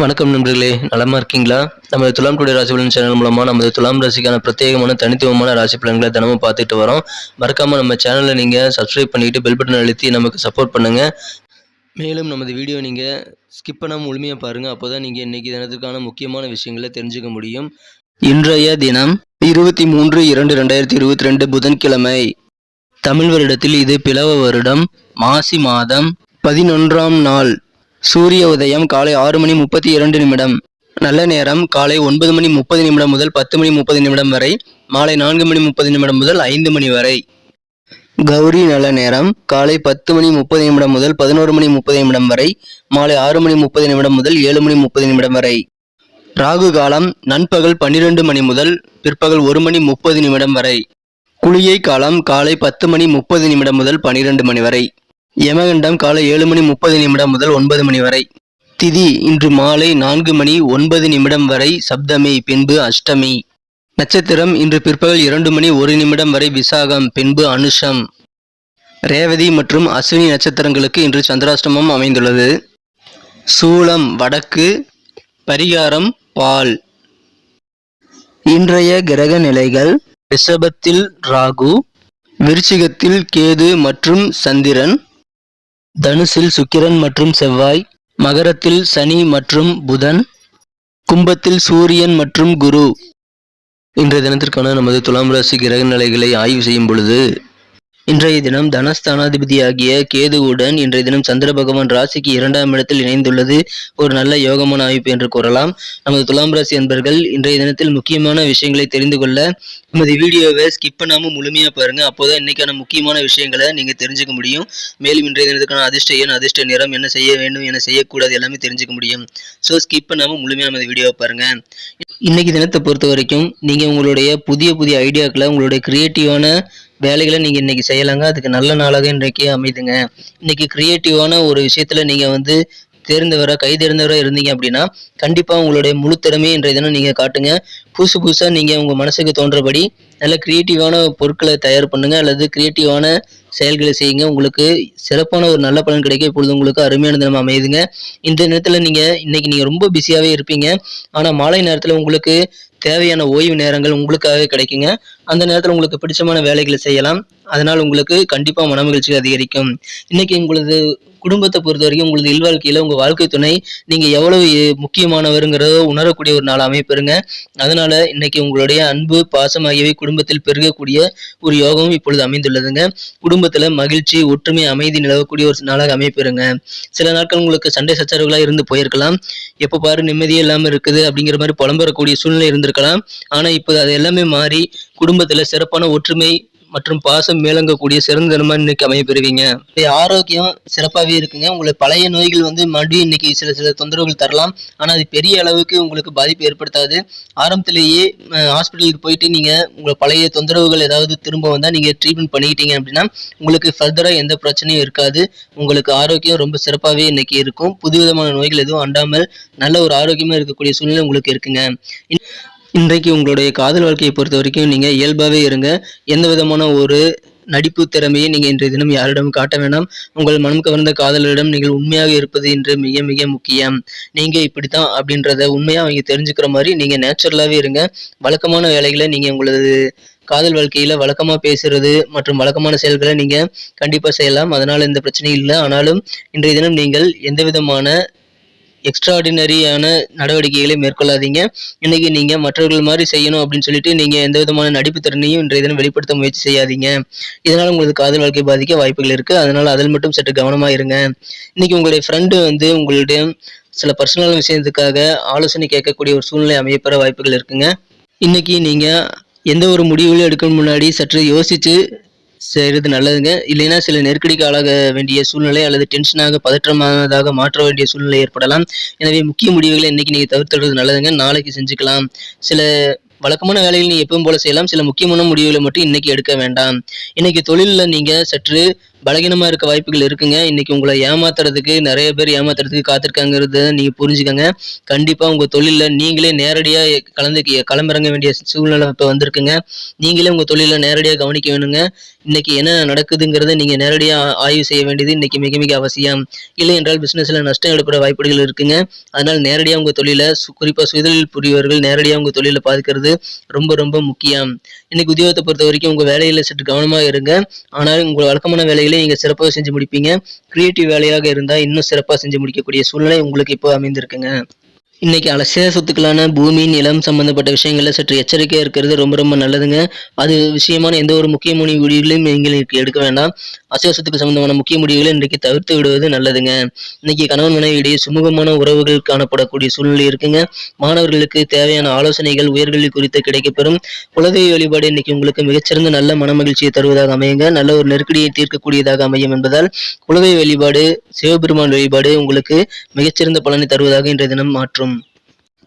வணக்கம் நண்பர்களே நலமா இருக்கீங்களா? நம்ம துலாம் டுடே ராசி பலன் சேனல் மூலமா நமது துலாம் ராசிக்கான பிரத்யேகமான தனித்துவமான ராசி பலன்களை தினமும் பார்த்துட்டு வரோம். மறக்காம நம்ம சேனலை நீங்க சப்ஸ்கிரைப் பண்ணிட்டு பெல் பட்டன் அழுத்தி நமக்கு சப்போர்ட் பண்ணுங்க. மேலும் நமது வீடியோ நீங்க ஸ்கிப் பண்ணாமல் முழுமையா பாருங்க. அப்போதான் நீங்க இன்னைக்கு தினத்துக்கான முக்கியமான விஷயங்களை தெரிஞ்சுக்க முடியும். இன்றைய தினம் இருபத்தி மூன்று இரண்டு ரெண்டாயிரத்தி இருபத்தி ரெண்டு புதன்கிழமை. தமிழ் வருடத்தில் இது பிளவ வருடம். மாசி மாதம் பதினொன்றாம் நாள். சூரிய உதயம் காலை ஆறு மணி முப்பத்தி இரண்டு நிமிடம். நல்ல நேரம் காலை ஒன்பது மணி முப்பது நிமிடம் முதல் பத்து மணி முப்பது நிமிடம் வரை மாலை நான்கு மணி முப்பது நிமிடம் முதல் ஐந்து மணி வரை. கௌரி நல்ல நேரம் காலை பத்து மணி முப்பது நிமிடம் முதல் பதினோரு மணி முப்பது நிமிடம் வரை மாலை ஆறு மணி முப்பது நிமிடம் முதல் ஏழு மணி முப்பது நிமிடம் வரை. ராகு காலம் நண்பகல் பன்னிரண்டு மணி முதல் பிற்பகல் ஒரு மணி முப்பது நிமிடம் வரை. குளிகை காலம் காலை பத்து மணி முப்பது நிமிடம் முதல் பனிரெண்டு மணி வரை. யமகண்டம் காலை ஏழு மணி முப்பது நிமிடம் முதல் ஒன்பது மணி வரை. திதி இன்று மாலை நான்கு மணி ஒன்பது நிமிடம் வரை சப்தமி பின்பு அஷ்டமி. நட்சத்திரம் இன்று பிற்பகல் இரண்டு மணி ஒரு நிமிடம் வரை விசாகம் பின்பு அனுஷம். ரேவதி மற்றும் அஸ்வினி நட்சத்திரங்களுக்கு இன்று சந்திராஷ்டமம் அமைந்துள்ளது. சூளம் வடக்கு. பரிகாரம் பால். இன்றைய கிரக நிலைகள் ரிஷபத்தில் ராகு விருச்சிகத்தில் கேது மற்றும் சந்திரன். தனுசில் சுக்கிரன் மற்றும் செவ்வாய் மகரத்தில் சனி மற்றும் புதன் கும்பத்தில் சூரியன் மற்றும் குரு. இன்றைய தினத்திற்கான நமது துலாம் ராசி கிரக நிலைகளை ஆய்வு செய்யும் பொழுது இன்றைய தினம் தனஸ்தானாதிபதியாகிய கேதுவுடன் இன்றைய தினம் சந்திர பகவான் ராசிக்கு இரண்டாம் இடத்தில் இணைந்துள்ளது. ஒரு நல்ல யோகமான அமைப்பு என்று கூறலாம். நமது துலாம் ராசி அன்பர்கள் இன்றைய தினத்தில் முக்கியமான விஷயங்களை தெரிந்து கொள்ள நமது வீடியோவை ஸ்கிப் பண்ணாமல் முழுமையா பாருங்க. அப்போதான் இன்னைக்கான முக்கியமான விஷயங்களை நீங்க தெரிஞ்சுக்க முடியும். மேலும் இன்றைய தினத்துக்கான அதிர்ஷ்ட எண் அதிர்ஷ்ட நிறம் என்ன செய்ய வேண்டும் என்ன செய்யக்கூடாது எல்லாமே தெரிஞ்சுக்க முடியும். ஸோ ஸ்கிப் பண்ணாமல் முழுமையாக நமது வீடியோவை பாருங்க. இன்னைக்கு தினத்தை பொறுத்த வரைக்கும் நீங்க உங்களுடைய புதிய புதிய ஐடியாக்களை உங்களுடைய கிரியேட்டிவான வேலைகளை நீங்கள் இன்றைக்கி செய்யலாங்க. அதுக்கு நல்ல நாளாக இன்றைக்கு அமைதுங்க. இன்றைக்கி க்ரியேட்டிவான ஒரு விஷயத்தில் நீங்கள் வந்து தேர்ந்தவராக கை தேர்ந்தவரா இருந்தீங்க அப்படின்னா கண்டிப்பாக உங்களுடைய முழு திறமையை இன்றைய தினம் நீங்கள் காட்டுங்க. புதுசு புதுசாக நீங்கள் உங்கள் மனசுக்கு தோன்றபடி நல்ல க்ரியேட்டிவான பொருட்களை தயார் பண்ணுங்கள் அல்லது க்ரியேட்டிவான செயல்களை செய்யுங்க. உங்களுக்கு சிறப்பான ஒரு நல்ல பலன் கிடைக்க இப்பொழுது உங்களுக்கு அருமையான தினம் அமையுதுங்க. இந்த நேரத்தில் நீங்கள் இன்னைக்கு நீங்கள் ரொம்ப பிஸியாகவே இருப்பீங்க. ஆனால் மாலை நேரத்தில் உங்களுக்கு தேவையான ஓய்வு நேரங்கள் உங்களுக்காகவே கிடைக்குங்க. அந்த நேரத்தில் உங்களுக்கு பிடிச்சமான வேலைகளை செய்யலாம். அதனால் உங்களுக்கு கண்டிப்பாக மனமகிழ்ச்சி அதிகரிக்கும். இன்னைக்கு உங்களது குடும்பத்தை பொறுத்த வரைக்கும் உங்களது இல்வாழ்க்கையில் உங்கள் வாழ்க்கை துணை நீங்கள் எவ்வளவு முக்கியமானவருங்கிறத உணரக்கூடிய ஒரு நாள் அமைப்பெருங்க. அதனால் இன்னைக்கு உங்களுடைய அன்பு பாசம் ஆகியவை குடும்பத்தில் பெருகக்கூடிய ஒரு யோகமும் இப்பொழுது அமைந்துள்ளதுங்க. குடும்பத்தில் மகிழ்ச்சி ஒற்றுமை அமைதி நிலவக்கூடிய ஒரு நாளாக அமைப்பெருங்க. சில நாட்கள் உங்களுக்கு சண்டை சச்சரவுகளாக இருந்து போயிருக்கலாம். எப்போ பாரு நிம்மதியே இல்லாமல் இருக்குது அப்படிங்கிற மாதிரி புலம்பெறக்கூடிய சூழ்நிலை இருந்திருக்கலாம். ஆனால் இப்போ அது எல்லாமே மாறி குடும்பத்தில் சிறப்பான ஒற்றுமை மற்றும் பாசம் மேலங்கக்கூடிய சிறந்த தினமா இன்னைக்கு அமைய பெறுவீங்க ஆரோக்கியம் சிறப்பாகவே இருக்குங்க. உங்களுக்கு பழைய நோய்கள் வந்து மறுபடியும் இன்னைக்கு சில சில தொந்தரவுகள் தரலாம். ஆனால் அது பெரிய அளவுக்கு உங்களுக்கு பாதிப்பு ஏற்படுத்தாது. ஆரம்பத்திலேயே ஹாஸ்பிட்டலுக்கு போயிட்டு நீங்க உங்களை பழைய தொந்தரவுகள் ஏதாவது திரும்ப வந்தால் நீங்க ட்ரீட்மெண்ட் பண்ணிக்கிட்டீங்க அப்படின்னா உங்களுக்கு ஃபர்தராக எந்த பிரச்சனையும் இருக்காது. உங்களுக்கு ஆரோக்கியம் ரொம்ப சிறப்பாகவே இன்னைக்கு இருக்கும். புதுவிதமான நோய்கள் எதுவும் அண்டாமல் நல்ல ஒரு ஆரோக்கியமாக இருக்கக்கூடிய சூழ்நிலை உங்களுக்கு இருக்குங்க. இன்றைக்கு உங்களுடைய காதல் வாழ்க்கையை பொறுத்த வரைக்கும் நீங்கள் இயல்பாகவே இருங்க. எந்த விதமான ஒரு நடிப்பு திறமையை நீங்கள் இன்றைய தினம் யாரிடம் காட்ட வேண்டாம் உங்கள் மனம் கவர்ந்த காதலரிடம் நீங்கள் உண்மையாக இருப்பது இன்று மிக மிக முக்கியம். நீங்கள் இப்படித்தான் அப்படின்றத உண்மையாக அவங்க தெரிஞ்சுக்கிற மாதிரி நீங்கள் நேச்சுரலாகவே இருங்க. வழக்கமான வேலைகளை நீங்கள் உங்களது காதல் வாழ்க்கையில் வழக்கமாக பேசுறது மற்றும் வழக்கமான செயல்களை நீங்கள் கண்டிப்பாக செய்யலாம். அதனால் எந்த பிரச்சனையும் இல்லை. ஆனாலும் இன்றைய தினம் நீங்கள் எந்த விதமான எக்ஸ்ட்ராடினரியான நடவடிக்கைகளை மேற்கொள்ளாதீங்க. இன்றைக்கி நீங்கள் மற்றவர்கள் மாதிரி செய்யணும் அப்படின்னு சொல்லிட்டு நீங்கள் எந்த விதமான நடிப்பு திறனையும் இன்றைய தினம் வெளிப்படுத்த முயற்சி செய்யாதீங்க. இதனால் உங்களுக்கு காதல் வாழ்க்கை பாதிக்க வாய்ப்புகள் இருக்குது அதனால் அதில் மட்டும் சற்று கவனமாக இருங்க. இன்றைக்கி உங்களுடைய ஃப்ரெண்டு வந்து உங்களுடைய சில பர்சனல் விஷயத்துக்காக ஆலோசனை கேட்கக்கூடிய ஒரு சூழ்நிலை அமையப்பெற வாய்ப்புகள் இருக்குங்க. இன்றைக்கி நீங்கள் எந்த ஒரு முடிவுகளும் எடுக்க முன்னாடி சற்று யோசித்து செய்கிறது நல்லதுங்க. இல்லைன்னா சில நெருக்கடிக்கு ஆளாக வேண்டிய சூழ்நிலை அல்லது டென்ஷனாக பதற்றமானதாக மாற்ற வேண்டிய சூழ்நிலை ஏற்படலாம். எனவே முக்கிய முடிவுகளை இன்னைக்கு நீங்கள் தவிர்த்துறது நல்லதுங்க. நாளைக்கு செஞ்சுக்கலாம். சில வழக்கமான வேலைகள் நீங்க எப்பவும் போல செய்யலாம். சில முக்கியமான முடிவுகளை மட்டும் இன்னைக்கு எடுக்க வேண்டாம். இன்னைக்கு தொழிலில் நீங்கள் சற்று பலகீனமாக இருக்க வாய்ப்புகள் இருக்குங்க. இன்றைக்கி உங்களை ஏமாத்துறதுக்கு நிறைய பேர் ஏமாத்துறதுக்கு காத்திருக்காங்கிறத நீங்கள் புரிஞ்சுக்கோங்க. கண்டிப்பாக உங்கள் தொழிலில் நீங்களே நேரடியாக கலந்து களமிறங்க வேண்டிய சூழ்நிலை இப்போ வந்திருக்குங்க. நீங்களே உங்கள் தொழிலில் நேரடியாக கவனிக்க வேணுங்க. இன்றைக்கி என்ன நடக்குதுங்கிறத நீங்கள் நேரடியாக ஆய்வு செய்ய வேண்டியது இன்றைக்கி மிக மிக அவசியம். இல்லை என்றால் பிஸ்னஸில் நஷ்டம் ஏற்பட வாய்ப்புகள் இருக்குங்க. அதனால் நேரடியாக உங்கள் தொழிலை குறிப்பாக சுயதொழில் புரியவர்கள் நேரடியாக உங்கள் தொழிலை பாதுக்கிறது ரொம்ப ரொம்ப முக்கியம். இன்னைக்கு உத்தியோகத்தை பொறுத்த வரைக்கும் உங்கள் வேலையில் சற்று கவனமாக இருங்க. ஆனால் உங்கள் வழக்கமான வேலைகளை நீங்கள் சிறப்பாக செஞ்சு முடிப்பீங்க. கிரியேட்டிவ் வேலையாக இருந்தால் இன்னும் சிறப்பாக செஞ்சு முடிக்கக்கூடிய சூழ்நிலை உங்களுக்கு இப்போ அமைந்திருக்குங்க. இன்னைக்கு அலசிய சொத்துக்களான பூமி நிலம் சம்பந்தப்பட்ட விஷயங்களில் சற்று எச்சரிக்கையாக இருக்கிறது ரொம்ப ரொம்ப நல்லதுங்க. அது விஷயமான எந்த ஒரு முக்கிய முடிவுகளையும் நீங்கள் எடுக்க வேண்டாம். அசைவ சொத்துக்கு சம்பந்தமான முக்கிய முடிவுகளை இன்றைக்கு தவிர்த்து விடுவது நல்லதுங்க. இன்னைக்கு கணவன் மனைவியிடையே சுமூகமான உறவுகள் காணப்படக்கூடிய சூழ்நிலை இருக்குங்க. மாணவர்களுக்கு தேவையான ஆலோசனைகள் உயர்கல்வி குறித்து கிடைக்கப்பெறும். குலதெய்வ வழிபாடு இன்னைக்கு உங்களுக்கு மிகச்சிறந்த நல்ல மனமகிழ்ச்சியை தருவதாக அமையுங்க. நல்ல ஒரு நெருக்கடியை தீர்க்கக்கூடியதாக அமையும் என்பதால் குலதெய்வ வழிபாடு சிவபெருமான் வழிபாடு உங்களுக்கு மிகச்சிறந்த பலனை தருவதாக இன்றைய தினம் மாற்றும்.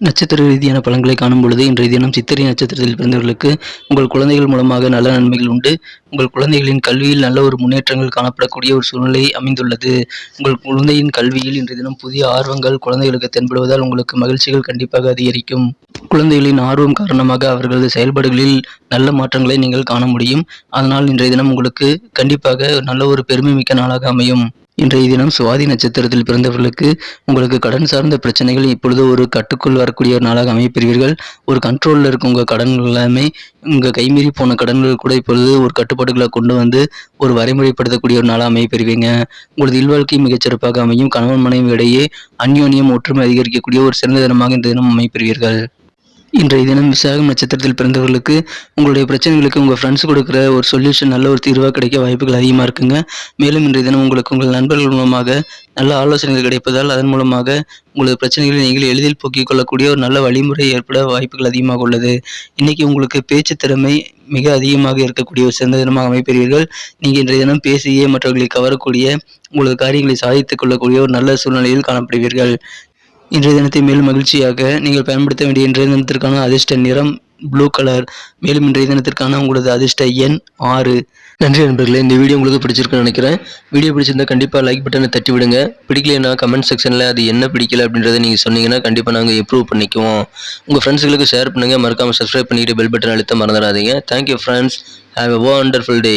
நட்சத்திர ரீதியான பலன்களை காணும் பொழுது இன்றைய தினம் சித்திரை நட்சத்திரத்தில் பிறந்தவர்களுக்கு உங்கள் குழந்தைகள் மூலமாக நல்ல நன்மைகள் உண்டு. உங்கள் குழந்தைகளின் கல்வியில் நல்ல ஒரு முன்னேற்றங்கள் காணப்படக்கூடிய ஒரு சூழ்நிலை அமைந்துள்ளது. உங்கள் குழந்தையின் கல்வியில் இன்றைய தினம் புதிய ஆர்வங்கள் குழந்தைகளுக்கு தென்படுவதால் உங்களுக்கு மகிழ்ச்சிகள் கண்டிப்பாக அதிகரிக்கும். குழந்தைகளின் ஆர்வம் காரணமாக அவர்களது செயல்பாடுகளில் நல்ல மாற்றங்களை நீங்கள் காண முடியும். அதனால் இன்றைய தினம் உங்களுக்கு கண்டிப்பாக நல்ல ஒரு பெருமை மிக்க நாளாக அமையும். இன்றைய தினம் சுவாதி நட்சத்திரத்தில் பிறந்தவர்களுக்கு உங்களுக்கு கடன் சார்ந்த பிரச்சனைகள் இப்பொழுது ஒரு கட்டுக்குள் வரக்கூடிய ஒரு நாளாக அமைப்பெறுவீர்கள் ஒரு கண்ட்ரோலில் இருக்கும் உங்கள் கடன்கள் எல்லாமே உங்கள் கைமீறி போன கடன்கள் கூட இப்பொழுது ஒரு கட்டுப்பாடுகளை கொண்டு வந்து ஒரு வரைமுறைப்படுத்தக்கூடிய ஒரு நாளாக அமைப்பெறுவீங்க உங்களது இல்வாழ்க்கை மிகச்சிறப்பாக அமையும். கணவன் மனைவி இடையே அந்யோன்யம் ஒற்றுமை அதிகரிக்கக்கூடிய ஒரு சிறந்த தினமாக இந்த தினம் அமைப்பெறுவீர்கள் இன்றைய தினம் விசாகம் நட்சத்திரத்தில் பிறந்தவர்களுக்கு உங்களுடைய பிரச்சனைகளுக்கு உங்கள் ஃப்ரெண்ட்ஸ் கொடுக்குற ஒரு சொல்யூஷன் நல்ல ஒரு தீர்வாக கிடைக்க வாய்ப்புகள் அதிகமாக இருக்குங்க. மேலும் இன்றைய தினம் உங்களுக்கு உங்கள் நண்பர்கள் மூலமாக நல்ல ஆலோசனைகள் கிடைப்பதால் அதன் மூலமாக உங்களது பிரச்சனைகளை நீங்கள் எளிதில் போக்கிக் கொள்ளக்கூடிய ஒரு நல்ல வழிமுறை ஏற்பட வாய்ப்புகள் அதிகமாக உள்ளது. இன்னைக்கு உங்களுக்கு பேச்சு திறமை மிக அதிகமாக இருக்கக்கூடிய ஒரு சிறந்த தினமாக அமைப்பீர்கள். நீங்கள் இன்றைய தினம் பேசியே மற்றவர்களை கவரக்கூடிய உங்களது காரியங்களை சாதித்துக் கொள்ளக்கூடிய ஒரு நல்ல சூழ்நிலையில் காணப்படுவீர்கள். இன்றைய தினத்தை மேலும் மகிழ்ச்சியாக நீங்கள் பயன்படுத்த வேண்டிய இன்றைய தினத்திற்கான அதிர்ஷ்ட நிறம் ப்ளூ கலர் மேலும் இன்றைய தினத்திற்கான உங்களது அதிர்ஷ்ட எண் ஆறு. நன்றி நண்பர்களே இந்த வீடியோ உங்களுக்கு பிடிச்சிருக்குன்னு நினைக்கிறேன். வீடியோ பிடிச்சிருந்தா கண்டிப்பாக லைக் பட்டனை தட்டி விடுங்க. பிடிக்கலைன்னா கமெண்ட் செக்ஷனில் அது என்ன பிடிக்கல அப்படின்றத நீங்கள் சொன்னீங்கன்னா கண்டிப்பாக நாங்கள் இம்ப்ரூவ் பண்ணிக்குவோம். உங்கள் ஃப்ரெண்ட்ஸுகளுக்கு ஷேர் பண்ணுங்கள் மறக்காமல் சப்ஸ்கிரைப் பண்ணிட்டு பெல் பட்டன் அழுத்த மறந்துடாதீங்க. Thank you friends have a wonderful day